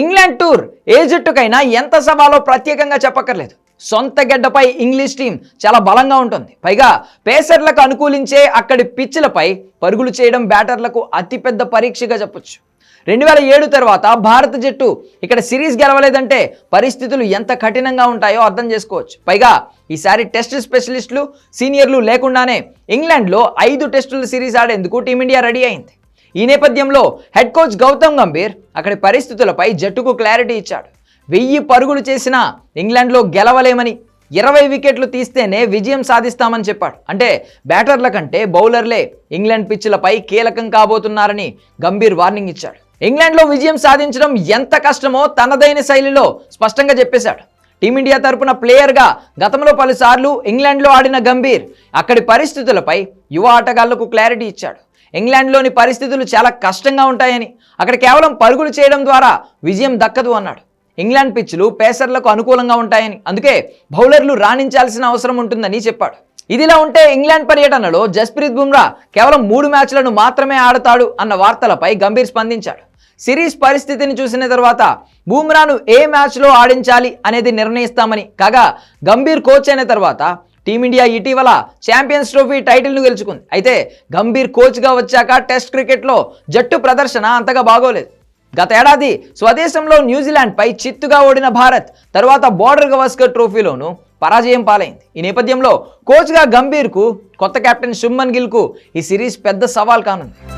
England tour ఏ జట్టుకైనా ఎంత సవాలో ప్రత్యేకంగా చెప్పక్కర్లేదు. సొంత గడ్డపై ఇంగ్లీష్ టీం చాలా బలంగా ఉంటుంది. పైగా పేసర్లకు అనుకూలించే అక్కడి పిచ్లపై పరుగులు చేయడం బ్యాటర్లకు అతిపెద్ద పరీక్షగా చెప్పొచ్చు. రెండు వేల ఏడు తర్వాత భారత జట్టు ఇక్కడ సిరీస్ గెలవలేదంటే పరిస్థితులు ఎంత కఠినంగా ఉంటాయో అర్థం చేసుకోవచ్చు. పైగా ఈసారి టెస్ట్ స్పెషలిస్టులు సీనియర్లు లేకుండానే ఇంగ్లాండ్లో ఐదు టెస్టుల సిరీస్ ఆడేందుకు టీమిండియా రెడీ అయింది. ఈ నేపథ్యంలో హెడ్ కోచ్ గౌతమ్ గంభీర్ అక్కడి పరిస్థితులపై జట్టుకు క్లారిటీ ఇచ్చాడు. వెయ్యి పరుగులు చేసినా ఇంగ్లాండ్లో గెలవలేమని ఇరవై వికెట్లు తీస్తేనే విజయం సాధిస్తామని చెప్పాడు. అంటే బ్యాటర్ల కంటే బౌలర్లే ఇంగ్లాండ్ పిచ్లపై కీలకం కాబోతున్నారని గంభీర్ వార్నింగ్ ఇచ్చాడు. ఇంగ్లాండ్లో విజయం సాధించడం ఎంత కష్టమో తనదైన శైలిలో స్పష్టంగా చెప్పేశాడు. టీమిండియా తరపున ప్లేయర్గా గతంలో పలుసార్లు ఇంగ్లాండ్లో ఆడిన గంభీర్ అక్కడి పరిస్థితులపై యువ ఆటగాళ్ళకు క్లారిటీ ఇచ్చాడు. ఇంగ్లాండ్లోని పరిస్థితులు చాలా కష్టంగా ఉంటాయని. అక్కడ కేవలం పరుగులు చేయడం ద్వారా విజయం దక్కదు అన్నాడు. ఇంగ్లాండ్ పిచ్లు పేసర్లకు అనుకూలంగా ఉంటాయని. అందుకే బౌలర్లు రాణించాల్సిన అవసరం ఉంటుందని చెప్పాడు. ఇదిలా ఉంటే ఇంగ్లాండ్ పర్యటనలో జస్ప్రీత్ బుమ్రా కేవలం మూడు మ్యాచ్లను మాత్రమే ఆడతాడు అన్న వార్తలపై గంభీర్ స్పందించాడు. సిరీస్ పరిస్థితిని చూసిన తర్వాత బూమ్రాను ఏ మ్యాచ్లో ఆడించాలి అనేది నిర్ణయిస్తామని కాగా గంభీర్ కోచ్ అయిన తర్వాత టీమిండియా ఇటీవల ఛాంపియన్స్ ట్రోఫీ టైటిల్ను గెలుచుకుంది. అయితే గంభీర్ కోచ్గా వచ్చాక టెస్ట్ క్రికెట్లో జట్టు ప్రదర్శన అంతగా బాగోలేదు. గత ఏడాది స్వదేశంలో న్యూజిలాండ్పై చిత్తుగా ఓడిన భారత్ తర్వాత బోర్డర్ గవస్కర్ ట్రోఫీలోనూ పరాజయం పాలైంది. ఈ నేపథ్యంలో కోచ్గా గంభీర్కు కొత్త కెప్టెన్ శుభ్మన్ గిల్కు ఈ సిరీస్ పెద్ద సవాల్ కానుంది.